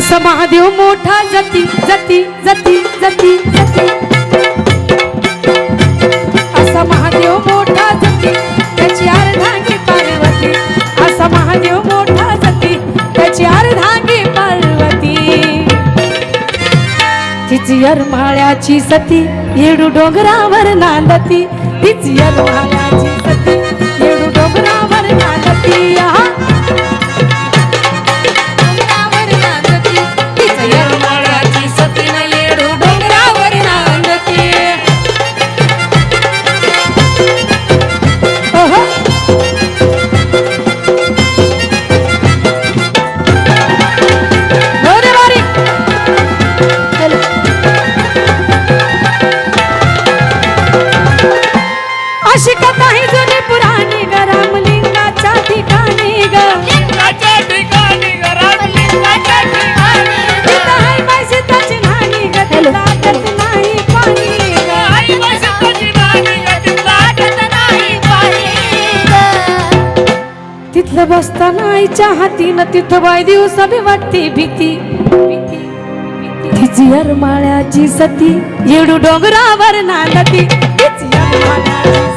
असा महादेव मोठा जती जती जती जती जती. असा महादेव मोठा जती त्याची अर्धांगी पार्वती. असा महादेव मोठा जती त्याची अर्धांगी पार्वती. तिची यरमाळ्याची सती येडू डोंगरावर नांदती. तिची यरमाळ्याची सती येडू डोंगरावर नांदती. असताना आईच्या आईच्या न तिथं बाय दिवसा वाटते भीती. तिची अरमाळ्याची सती येडू डोंगरावर नांदती. तिची अरमाळ्याची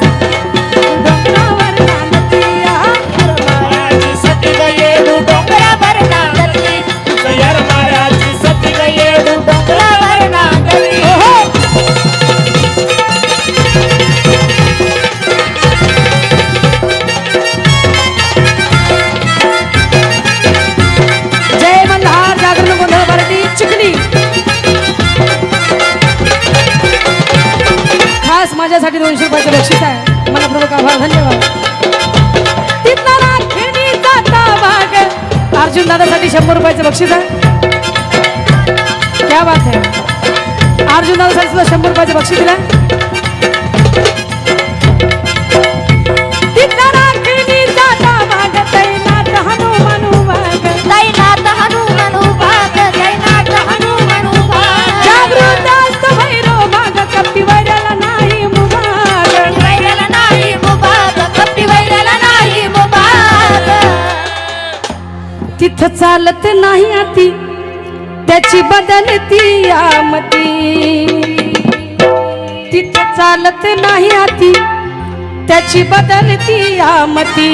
खास माझ्यासाठी दोनशे रुपयाचं बक्षीस आहे. मला प्रमुख आभार धन्यवाद. अर्जुन दादासाठी शंभर रुपयाचं बक्षीस आहे. क्या बात आहे. अर्जुन दादासाठी सुद्धा शंभर रुपयाचं बक्षीस दिलं तिथं चालत नाही आती. त्याची बदलती आमती तिथं चालत नाही आती. त्याची बदलती आमती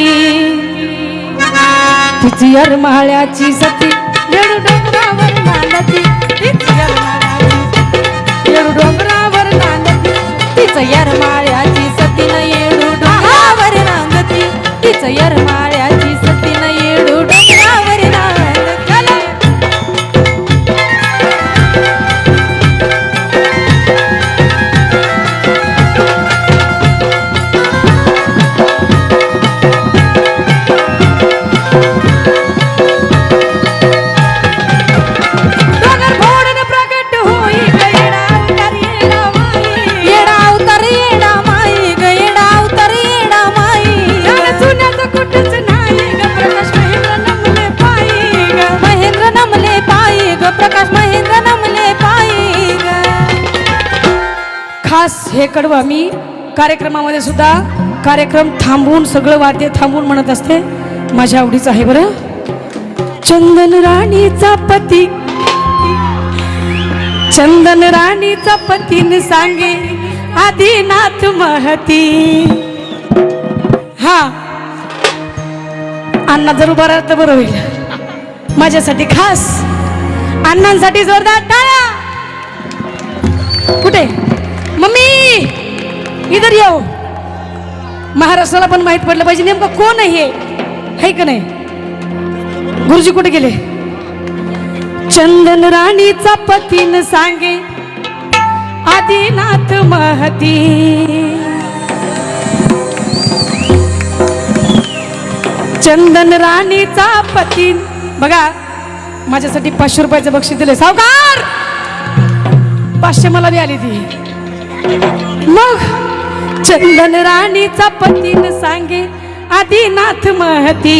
तिची अरमाळ्याची सती येडू डोंगरावर नांदती तिची अरमाळ्या खास हे कडवं मी कार्यक्रमामध्ये सुद्धा कार्यक्रम थांबवून सगळं वाद्य थांबवून म्हणत असते. माझ्या आवडीचं आहे बरं. चंदन राणीचा पती. चंदन राणीचा पतीन सांगे आदिनाथ महती. हा. अण्णा जर उभा राहत बरं होईल. माझ्यासाठी खास. अण्णांसाठी जोरदार टाळा कुठे? मम्मी! इधर येऊ महाराष्ट्राला पण माहीत पडलं पाहिजे नेमकं कोण आहे हे? है का नाही? गुरुजी कुठे गेले? चंदन राणीचा पतीन सांगे आदिनाथ महती. चंदन राणीचा पती बघा माझ्यासाठी पाचशे रुपयाचं बक्षीस दिले सावकार! पाचशे मला बी आली ती. मग चंदन राणीचा पतीन सांगे आदिनाथ महती.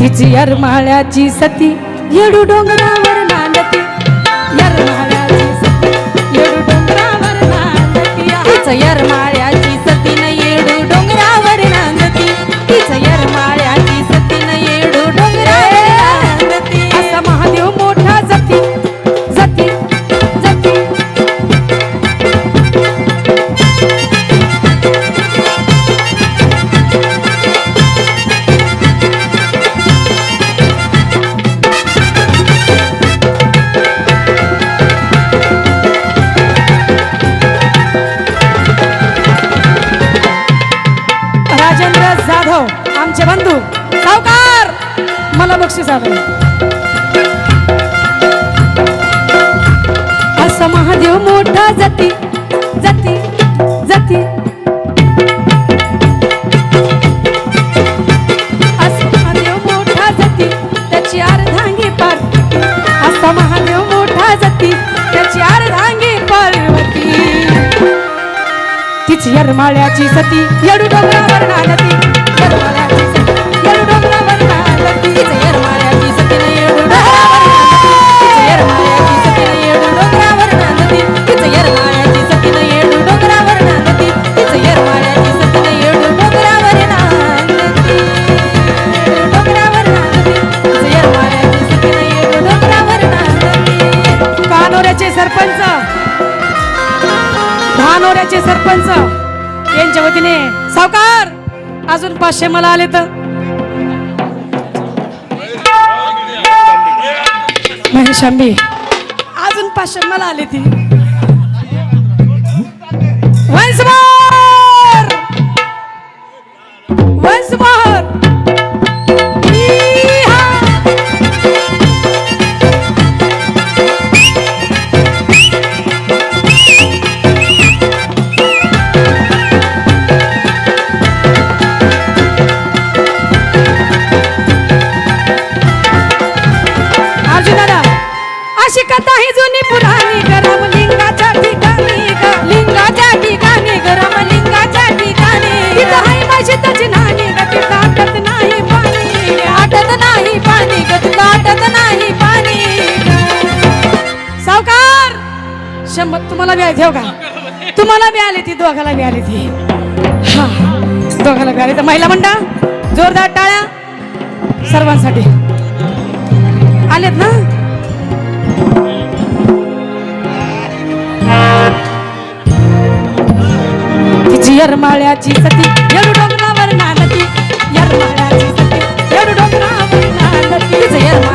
तिची यरमाळ्याची सती येडू डोंगरावर नांदती. यरमाळ्याची सती येडू डोंगरावर नांदती. तिचं यरमाळ माझे बंधू सावकार मला बक्षीस आलं असा महादेव मोठा जाती जाती जाती. असा महादेव मोठा जाती त्याची अर्धांगी पार असा महादेव मोठा जाती त्याची अर्धांगी पार्वती तिची यरमाळ्याची सती येडू डोंगरावर नांदती पाचशे मला आले तर. महेश आंबे अजून पाचशे मला आले ती. वन्स तुम्हाला बी ठेव का? तुम्हाला बी आली ती दोघाला बी आली ती. हा दोघाला बी आली तर महिला मंडळ जोरदार टाळ्या सर्वांसाठी. आलेत ना? तिची यरमाळ्याची सती येडू डोंगरावर नांदती यरमाळ्याची सती येडू डोंगरावर नांदती तिचं यरमाळ्याची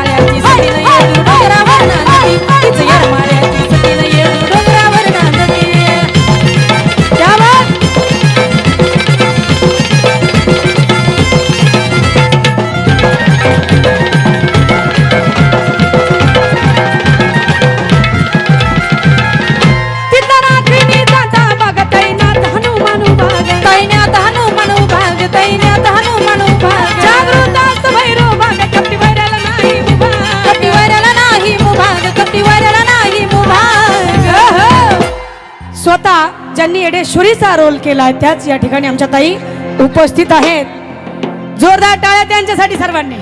ज्यांनी येडेश्वरीचा रोल केला त्याच या ठिकाणी आमच्या ताई उपस्थित आहेत. जोरदार टाळ्या त्यांच्यासाठी सर्वांनी.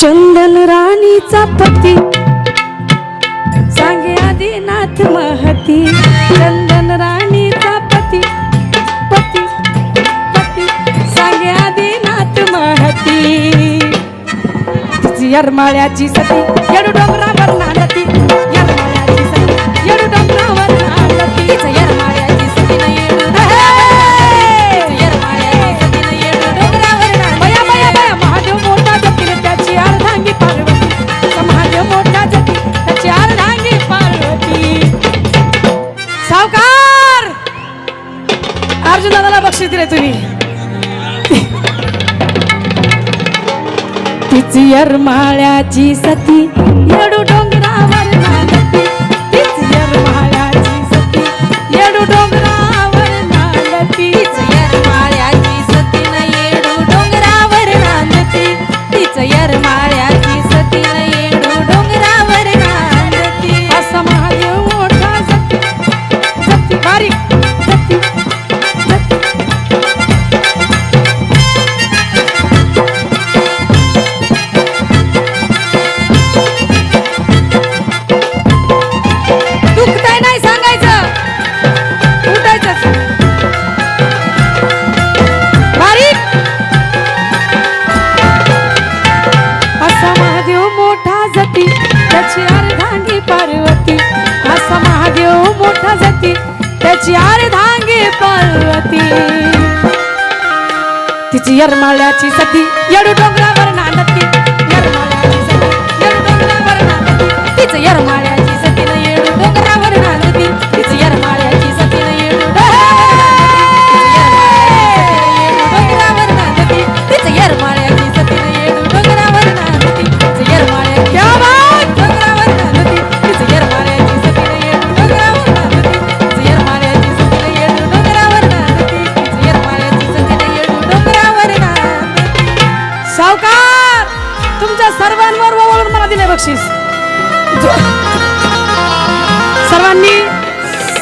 चंदन राणीचा पती सांगे आदिनाथ महती. चंदन राणीचा पती पती पती सांगे आदिनाथ महती. तिची यरमाळ्याची सती येडू डोंगरा यरमाळ्याची सती येडू चार धांगे पार्वती. तिची यरमाळ्याची सती येडू डोंगरावर नांदती. यरमाळ्याची सती येडू डोंगरावर नांदती. तिचं यरमाळ्याची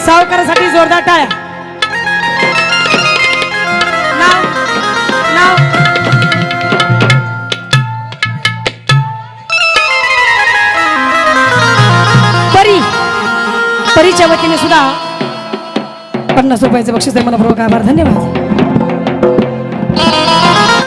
सावकारासाठी जोरदार टाळ्या नाव नाव. परी परीच्या वतीने सुद्धा पन्नास रुपयाचे बक्षीस आहे मनपूर्वक आभार धन्यवाद.